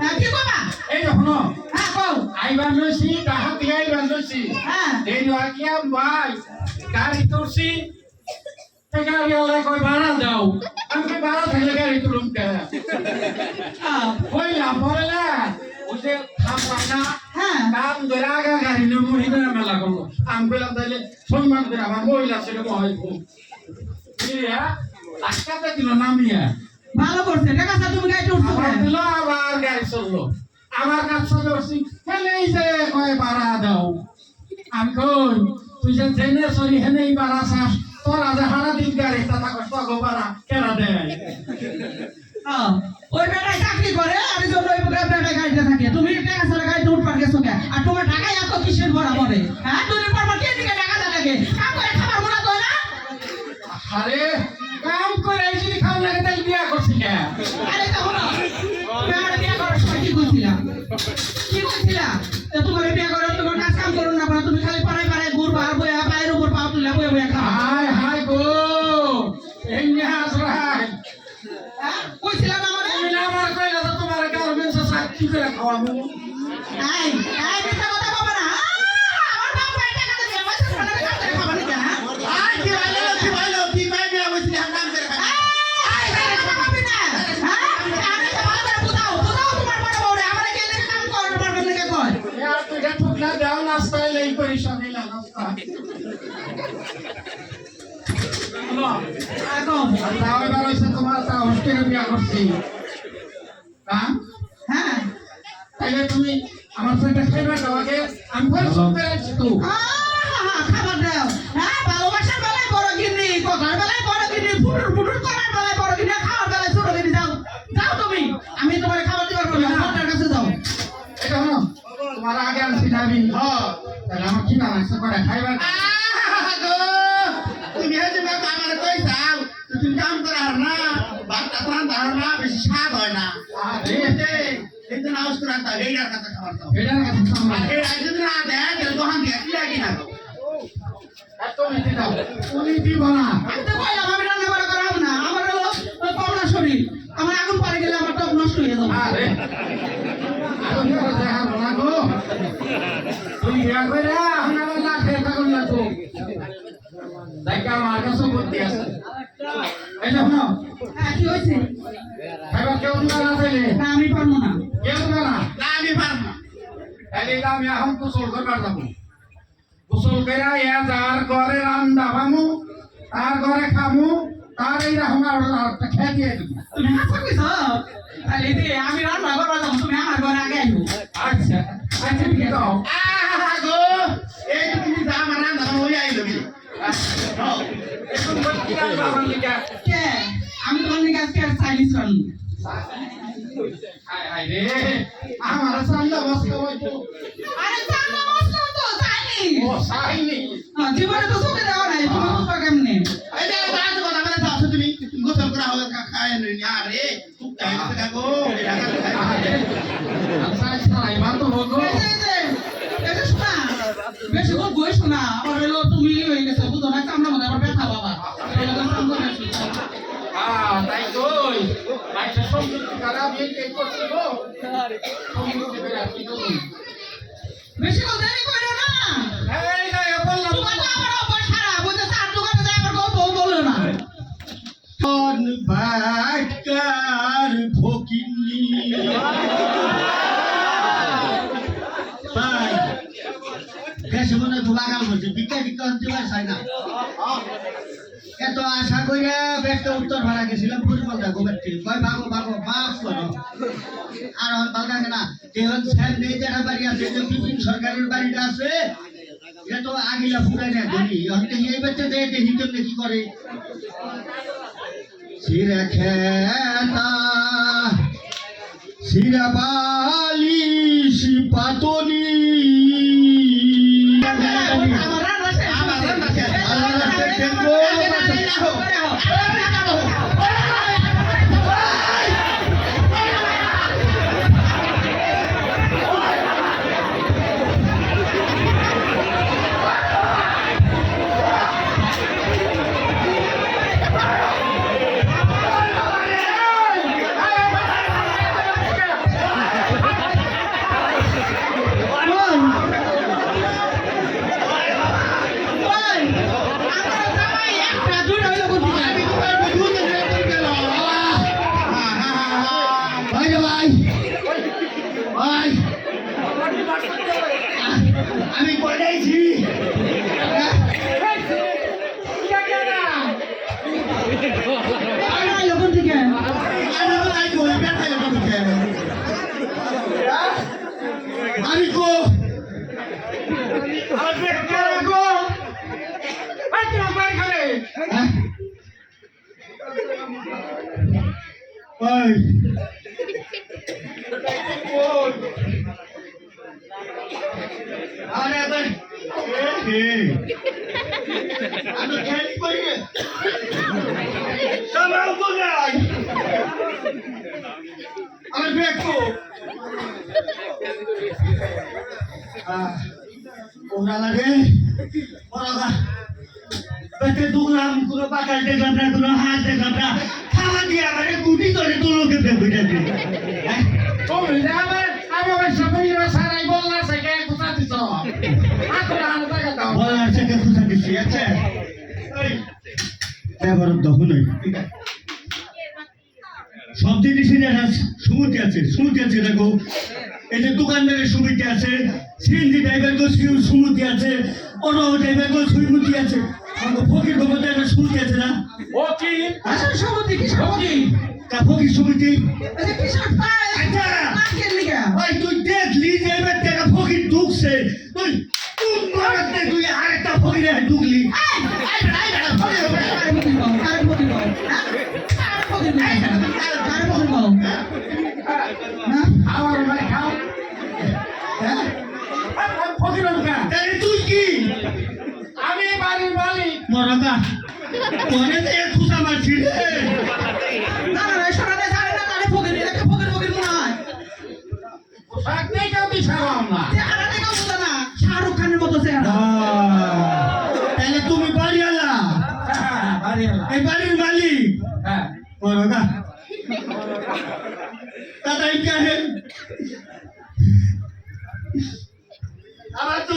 হ্যাঁ কি কথা এই দেখুন হ্যাঁ কও। আই বান্ধছি তাহা কি আই বান্ধছি হ্যাঁ। এই রাখিয়া ভাই গাড়ি তুলছি। গাড়ি ওরা কই ভাড়া দাও। আমি গাড়ি তুলুম কে? কইলা বললা ওসে থামবা না হ্যাঁ। কাম ধরে আগা গাড়ি নিয়ে মহিলা মেলা করল। আমি কইলাম তাইলে সম্মান করে আমার মহিলা ছেলে মহিলা ইয়ে, আটকাতে দিল নামিয়া ভালো করছে ঠিক আছে তুমি গাড়িতে উঠছো আবার গাড়ি চলল। আমার হেলে যে কয় ভাড়া দাও। আমি কই তুই যে জেনে সরি হেনেই চাস তোরা যে হারা দিন গাড়ি তা তো ভাড়া কেনা দেয়? আহ, ওই বেটায় চাকরি করে আমি জন্য ওই বেটায় গাড়িতে থাকে। তুমি টাকা ছাড়া গাড়িতে উঠবার গেছো কে? আর তোমার টাকায় কি করছিলা? তোমার বিয়ে করে তোমার কাজ কাম করো না তুমি খালি পাড়ায় পাড়ায় ঘুরবা আর বইয়া পায়ের উপর পা তুলে বইয়া বইয়া হাই হাই গো! এই নিহাস রাই হ্যাঁ? কইছিলা না আমারে তুমি না আমার কইলা তো তোমার গার্মেন্টস চাকরি করে খাওয়াবো। এই কথা এটা দেও নাস্তা এলে এই করি সকালে নাস্তা। তাও এবার হয়েছে তোমার তা হোস্টেলে বিয়া করছি। হ্যাঁ? হ্যাঁ। তাহলে তুমি আমার সাথে খাবার দাও। হ্যাঁ? তোমার আগে আনছি যাবি হ্যাঁ তাহলে আমার কি নাম আছে করে খাইবা তুমি হেজে মা আমার কই যাও তুমি কাম করে না বাচ্চা প্রাণ ধার না বেশি স্বাদ না আরে এই তো নাউস করে এইটার কথা খাবার দাও এটার কাছে সামনে এই যদি না দেয় তাহলে দোকান দিয়ে কি লাগি না গো এত তুমি দিব না আমি তো কইলাম আমি রান্না বান্না করাবো না। আমার হলো পাওনা শরীর আমার আগুন পারে গেলে আমার টক নষ্ট হয়ে যাবে। আমি পারব না কেউ না আমি পারব না তাহলে আমি এখন গোসল করবার যাব গোসল করে ইয়া যার ঘরে রান্দা ভামু তার ঘরে খামু তার এই রকম খেয়ে দিয়ে দেবো তুমি কইছো তাহলে আমি রান্না করব যাব তুমি আচ্ছা। আচ্ছা তো তুমি যা কে আমি তোমার চাইনিজ রান্না হায় হায় রে আমার সামনে বসতে হইতো আরে চান্না মশলা তো চাইনিজ ও তো চোখে দেওয়া নাই তুমি গোসল করা হবে খায় নই আরে খুব টাইম আছে গো এটা আরে আচ্ছা সাই বাতো হগো এই যে, এই যে, এই যে শোনা, বেশি করে বই শোনা আবার হলো তুমি হয়ে না চামড়া মধ্যে আবার ব্যথা তাই তো আচ্ছা হতে পারছে না? এত আশা ব্যস্ত উত্তর ভাড়া গেছিলাম। ফুটবলটা গোবের থেকে কয়, ভাগো ভাগো, মাফ করো। আর স্যার নেই বাড়ি আছে, যে বিপিন সরকারের বাড়িটা আছে তো আগিলা ফুটাই না ধরি হতে এই বাচ্চা যে দেখি করে। সিরা খেতা সিরা বালিশ, পাতনি ওই আরে ভাই আমি খেলি করি সামাল বলাই আমার ব্যাগ কো ওরা লাগে ওরা পেটে দুগলাম কোনো বাতাস দেখলাম না কোনো হাত দেখলাম দিয়ে আমার গুটি ধরে তো লোকে বেগুড়ে দিয়ে তুমি যে আমার আমি ওই সবাই সারাই বললা সেকে কোথা দিছ? হাত রান টাকা দাও। বলার থেকে খুশা দিচ্ছি আচ্ছা। এবার সব জিনিসের একটা সুমতি আছে সুমতি আছে দেখো। এই যে দোকানদারের সুমতি আছে সিএনজি ড্রাইভার গো সুমতি আছে অটো ড্রাইভার গো সুমতি আছে। ফকির আছে না? ও কি আসল সমিতি কি সমিতি তা ফকির সুমতি। আচ্ছা। নাকের লিগা। ওই তুই দেখলি যে এবার একটা ফকির ঢুকছে। তুই তুই মারতে তুই আরেকটা ফকিরে ঢুকলি। আরে বকি কও আরে বকি কও আরে বকি কও আরে বকি কও হ্যাঁ আমার ভাই খাও হ্যাঁ ফকির কা তাহলে তুই কি আমি বাড়ির মালিক মরকা তোরে তো এক খুশা মারছি রে না না না শোনা যায় না মনে হয়। পোশাক নেই কেউ দিশারাম না চেহারা দেখো বুঝা না শাহরুখ খানের মতো চেহারা। তাহলে তুমি বাড়িওয়ালা? বাড়িওয়ালা এই বাড়ির মালিক? হ্যাঁ। মরকা দাদা এই হে? আমার তো